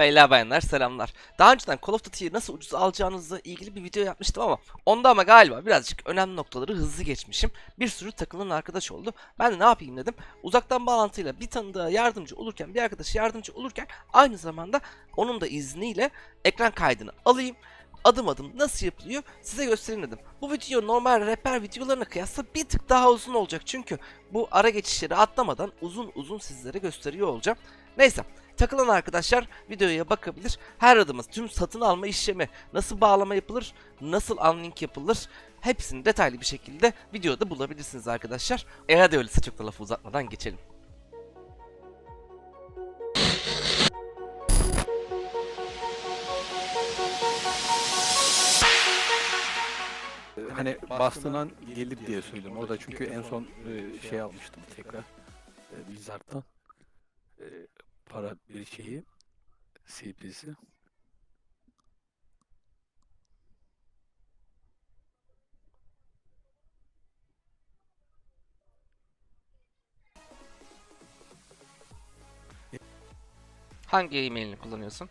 Beyler bayanlar selamlar. Daha önceden Call of Duty'yi nasıl ucuz alacağınızla ilgili bir video yapmıştım ama onda ama galiba birazcık önemli noktaları hızlı geçmişim. Bir sürü takılan arkadaş oldu. Ben de ne yapayım dedim. Uzaktan bağlantıyla bir tanıdığa yardımcı olurken, bir arkadaşa yardımcı olurken aynı zamanda onun da izniyle ekran kaydını alayım. Adım adım nasıl yapılıyor size göstereyim dedim. Bu video normal rehber videolarına kıyasla bir tık daha uzun olacak çünkü bu ara geçişleri atlamadan uzun uzun sizlere gösteriyor olacağım. Neyse takılan arkadaşlar videoya bakabilir. Her adımız tüm satın alma işlemi nasıl bağlama yapılır, nasıl unlink yapılır hepsini detaylı bir şekilde videoda bulabilirsiniz arkadaşlar. E hadi öyleyse çok da lafı uzatmadan geçelim. Hani bastığından gelir diye söyledim. Orada çünkü en son e, şey almıştım tekrar. E, Blizzard'dan. Para bir şeyi. CP'si. Hangi e-mailini kullanıyorsun?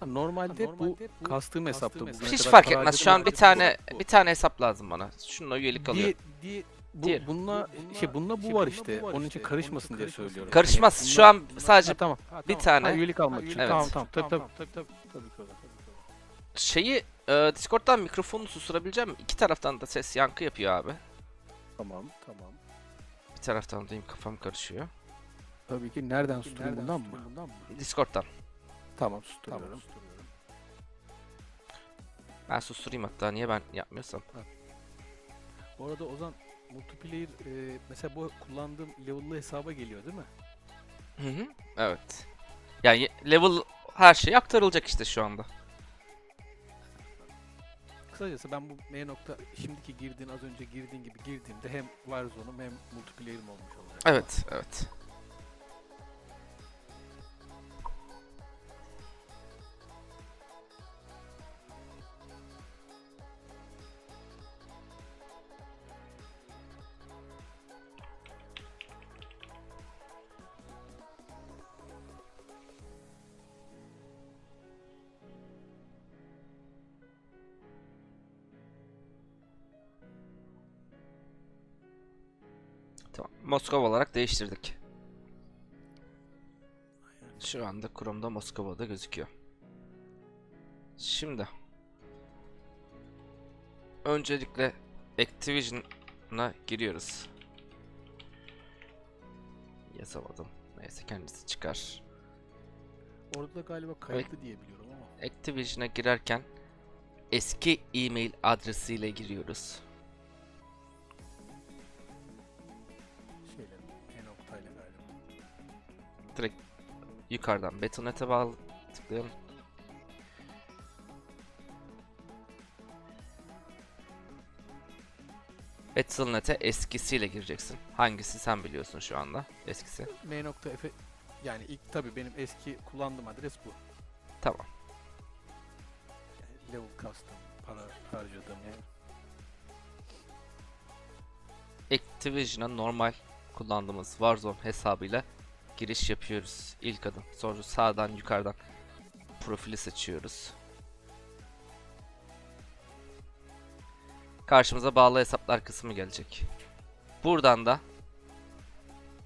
Ha, Normalde, bu kastığım hesapta. bugüne Hiç fark etmez. Şu an bir tane bu. bir tane hesap lazım bana. Şununla üyelik alıyorum. Diye, diye, bu, Diğer. bununla, şey bununla bu var işte. Onun için karışmasın diye söylüyorum. Karışmaz. Hani Şu an sadece Ha, tamam. bir tane Ha, üyelik almak için. Evet. Tamam tamam. Tabii tabii. Tabii tabii. Tabii ki öyle. şeyi e, Discord'dan mikrofonu susturabileceğim. İki taraftan da ses yankı yapıyor abi. Tamam tamam. Bir taraftan diyeyim kafam karışıyor. Tabii ki nereden susturayım bundan mı? Bundan mı? Discord'dan. Tamam susturuyorum. Ben susturayım hatta niye ben yapmıyorsam. Bu arada Ozan multiplayer e, mesela bu kullandığım level'lı hesaba geliyor değil mi? Hı hı. Evet. Yani level her şey aktarılacak işte şu anda. Kısacası ben bu M nokta şimdiki girdiğin az önce girdiğin gibi girdiğimde hem Warzone'um hem multiplayer'im olmuş olacak. Evet, evet. Moskova olarak değiştirdik. Şu anda Chrome'da Moskova'da gözüküyor. Şimdi öncelikle Activision'a giriyoruz. Yazamadım. Neyse kendisi çıkar. Orada da galiba kayıtlı diye biliyorum ama. Activision'a girerken eski e-mail adresiyle giriyoruz. Direkt yukarıdan Betonet'e bağlı tıklayalım. Battle.net'e eskisiyle gireceksin. Hangisi sen biliyorsun şu anda. Eskisi. M nokta F yani ilk tabii benim eski kullandığım adres bu. Tamam. Yani level custom para harcadığım yani. Activision'a normal kullandığımız Warzone hesabıyla giriş yapıyoruz. İlk adım. Sonra sağdan yukarıdan profili seçiyoruz. Karşımıza bağlı hesaplar kısmı gelecek. Buradan da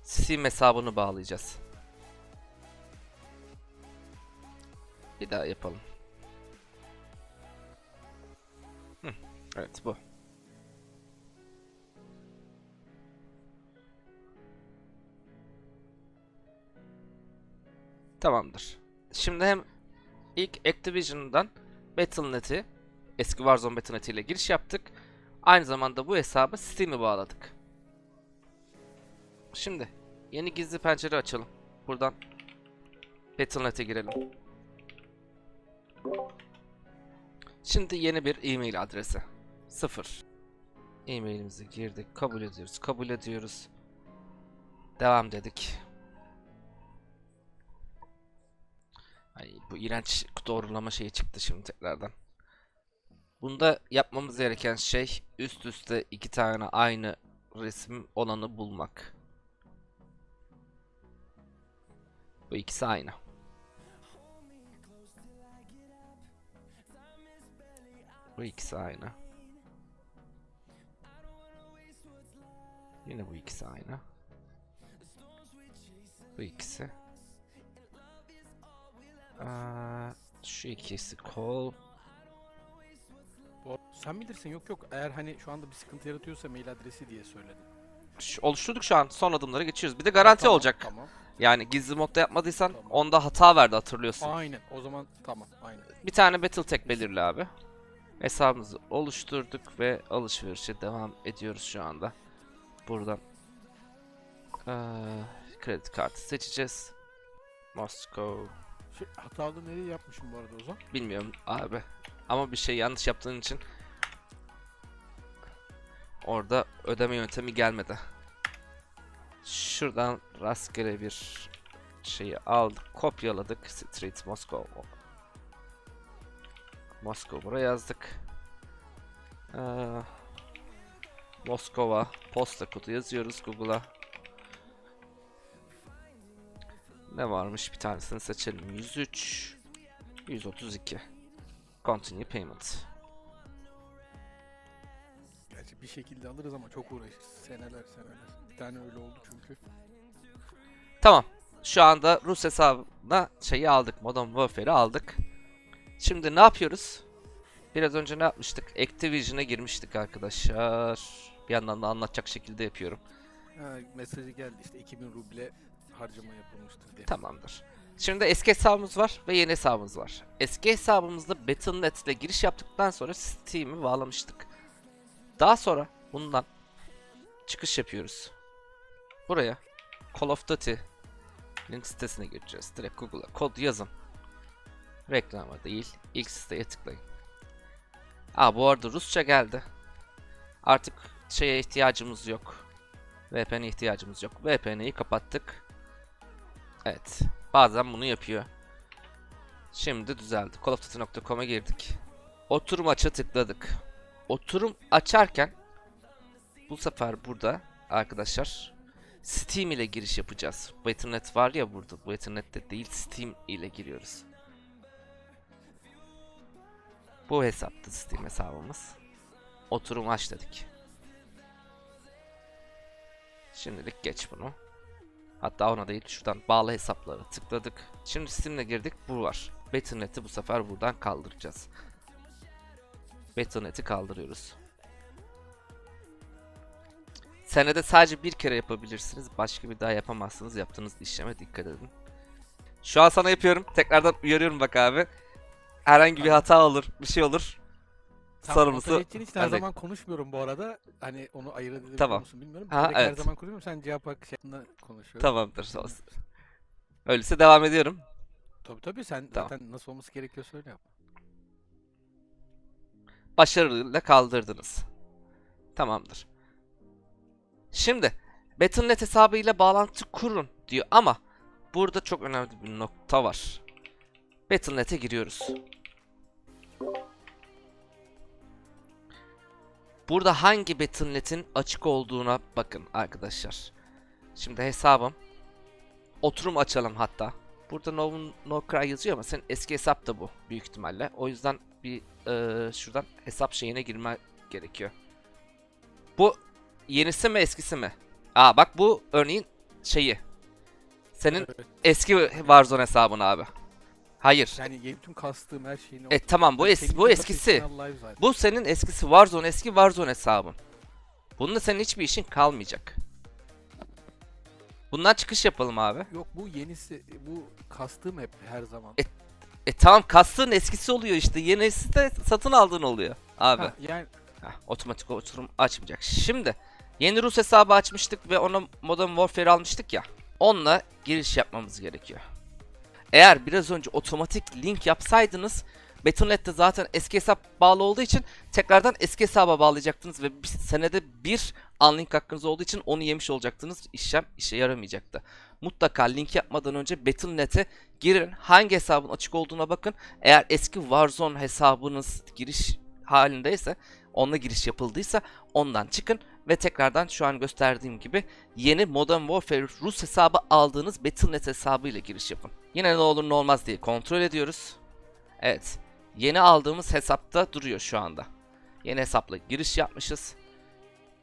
Steam hesabını bağlayacağız. Bir daha yapalım. Hı, evet bu. Tamamdır. Şimdi hem ilk Activision'dan Battle.net'i eski Warzone Battle.net ile giriş yaptık. Aynı zamanda bu hesabı Steam'e bağladık. Şimdi yeni gizli pencere açalım. Buradan Battle.net'e girelim. Şimdi yeni bir e-mail adresi. 0. E-mailimizi girdik. Kabul ediyoruz. Kabul ediyoruz. Devam dedik. Ay bu iğrenç doğrulama şeyi çıktı şimdi tekrardan. Bunda yapmamız gereken şey üst üste iki tane aynı resim olanı bulmak. Bu ikisi aynı. Bu ikisi aynı. Yine bu ikisi aynı. Bu ikisi. Aa, şu ikisi kol. Bu- Sen bilirsin yok yok eğer hani şu anda bir sıkıntı yaratıyorsa mail adresi diye söyledim. Şu- oluşturduk şu an. Son adımlara geçiyoruz. Bir de garanti Tamam, olacak. Tamam. Yani gizli modda yapmadıysan Tamam. onda hata verdi hatırlıyorsun. Aynen o zaman tamam aynen. Bir tane battle tag belirle abi. Hesabımızı oluşturduk ve alışverişe devam ediyoruz şu anda. Buradan eee, kredi kartı seçeceğiz. Moscow Şey, hatalı nereye yapmışım bu arada o zaman? bilmiyorum abi. Ama bir şey yanlış yaptığın için orada ödeme yöntemi gelmedi. Şuradan rastgele bir şeyi aldık, kopyaladık. Street Moscow. Moskova buraya yazdık. Ee, Moskova posta kodu yazıyoruz Google'a. Ne varmış bir tanesini seçelim. 103 132 Continue payment. Gerçi bir şekilde alırız ama çok uğraşırız. Seneler seneler. Bir tane öyle oldu çünkü. Tamam. Şu anda Rus hesabına şeyi aldık. Modern Warfare'i aldık. Şimdi ne yapıyoruz? Biraz önce ne yapmıştık? Activision'a girmiştik arkadaşlar. Bir yandan da anlatacak şekilde yapıyorum. Mesajı geldi işte 2000 ruble harcama yapılmıştır diye. Tamamdır. Şimdi eski hesabımız var ve yeni hesabımız var. Eski hesabımızda Battle.net ile giriş yaptıktan sonra Steam'i bağlamıştık. Daha sonra bundan çıkış yapıyoruz. Buraya Call of Duty link sitesine gireceğiz. Direkt Google'a kod yazın. Reklama değil. İlk siteye tıklayın. Aa bu arada Rusça geldi. Artık şeye ihtiyacımız yok. VPN'e ihtiyacımız yok. VPN'yi kapattık. Evet. Bazen bunu yapıyor. Şimdi düzeldi. callofduty.com'a girdik. Oturum aça tıkladık. Oturum açarken bu sefer burada arkadaşlar Steam ile giriş yapacağız. Battle.net var ya burada. Battle.net'te değil Steam ile giriyoruz. Bu hesaptı Steam hesabımız. Oturum aç dedik. Şimdilik geç bunu. Hatta ona değil şuradan bağlı hesapları tıkladık. Şimdi Steam'le girdik bu var. Battle.net'i bu sefer buradan kaldıracağız. Battle.net'i kaldırıyoruz. Senede sadece bir kere yapabilirsiniz. Başka bir daha yapamazsınız. Yaptığınız işleme dikkat edin. Şu an sana yapıyorum. Tekrardan uyarıyorum bak abi. Herhangi bir hata olur, bir şey olur. Sorumlusu otoritçinin için her bende. zaman konuşmuyorum bu arada. Hani onu ayırt edebiliyor Tamam. musun bilmiyorum. Ha, Direkt Her evet. zaman konuşuyorum. Sen cevap hakkı şeklinde konuşuyorsun. Tamamdır. olsun. Öyleyse devam ediyorum. Tabii tabii sen Tamam. zaten nasıl olması gerekiyor söyle yap. başarıyla kaldırdınız. Tamamdır. Şimdi Battle.net hesabıyla bağlantı kurun diyor ama burada çok önemli bir nokta var. Battle.net'e giriyoruz. Burada hangi Battle.net'in açık olduğuna bakın arkadaşlar. Şimdi hesabım. Oturum açalım hatta. Burada no, no cry yazıyor ama senin eski hesap da bu büyük ihtimalle. O yüzden bir eee, şuradan hesap şeyine girme gerekiyor. Bu yenisi mi eskisi mi? Aa bak bu örneğin şeyi. Senin eski Warzone hesabın abi. Hayır. Yani tüm kastığım her şeyini E tamam bu eski bu eskisi. Bu senin eskisi Warzone eski Warzone hesabın. Bununla senin hiçbir işin kalmayacak. Bundan çıkış yapalım abi. Yok bu yenisi bu kastığım hep her zaman. E, E tamam kastığın eskisi oluyor işte. Yenisi de satın aldığın oluyor abi. Ha, yani Heh, otomatik oturum açmayacak. Şimdi yeni Rus hesabı açmıştık ve ona Modern Warfare almıştık ya. Onunla giriş yapmamız gerekiyor. Eğer biraz önce otomatik link yapsaydınız Battle.net'te zaten eski hesap bağlı olduğu için tekrardan eski hesaba bağlayacaktınız ve bir senede bir unlink hakkınız olduğu için onu yemiş olacaktınız. İşlem işe yaramayacaktı. Mutlaka link yapmadan önce Battle.net'e girin. Hangi hesabın açık olduğuna bakın. Eğer eski Warzone hesabınız giriş halindeyse onunla giriş yapıldıysa ondan çıkın ve tekrardan şu an gösterdiğim gibi yeni Modern Warfare Rus hesabı aldığınız Battle.net hesabıyla giriş yapın. Yine ne olur ne olmaz diye kontrol ediyoruz. Evet. Yeni aldığımız hesapta duruyor şu anda. Yeni hesapla giriş yapmışız.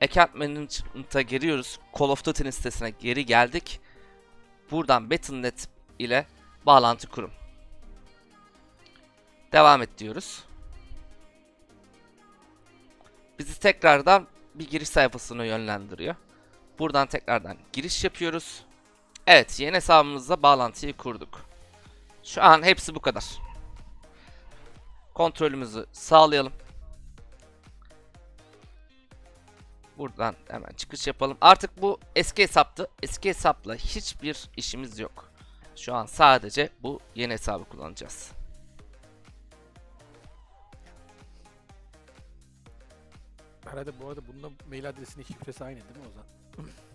Account Management'a giriyoruz. Call of Duty'nin sitesine geri geldik. Buradan Battle.net ile bağlantı kurun. Devam et diyoruz. Bizi tekrardan bir giriş sayfasına yönlendiriyor. Buradan tekrardan giriş yapıyoruz. Evet, yeni hesabımızla bağlantıyı kurduk. Şu an hepsi bu kadar. Kontrolümüzü sağlayalım. Buradan hemen çıkış yapalım. Artık bu eski hesaptı. Eski hesapla hiçbir işimiz yok. Şu an sadece bu yeni hesabı kullanacağız. Herhalde bu arada bununla mail adresinin şifresi aynı değil mi Ozan?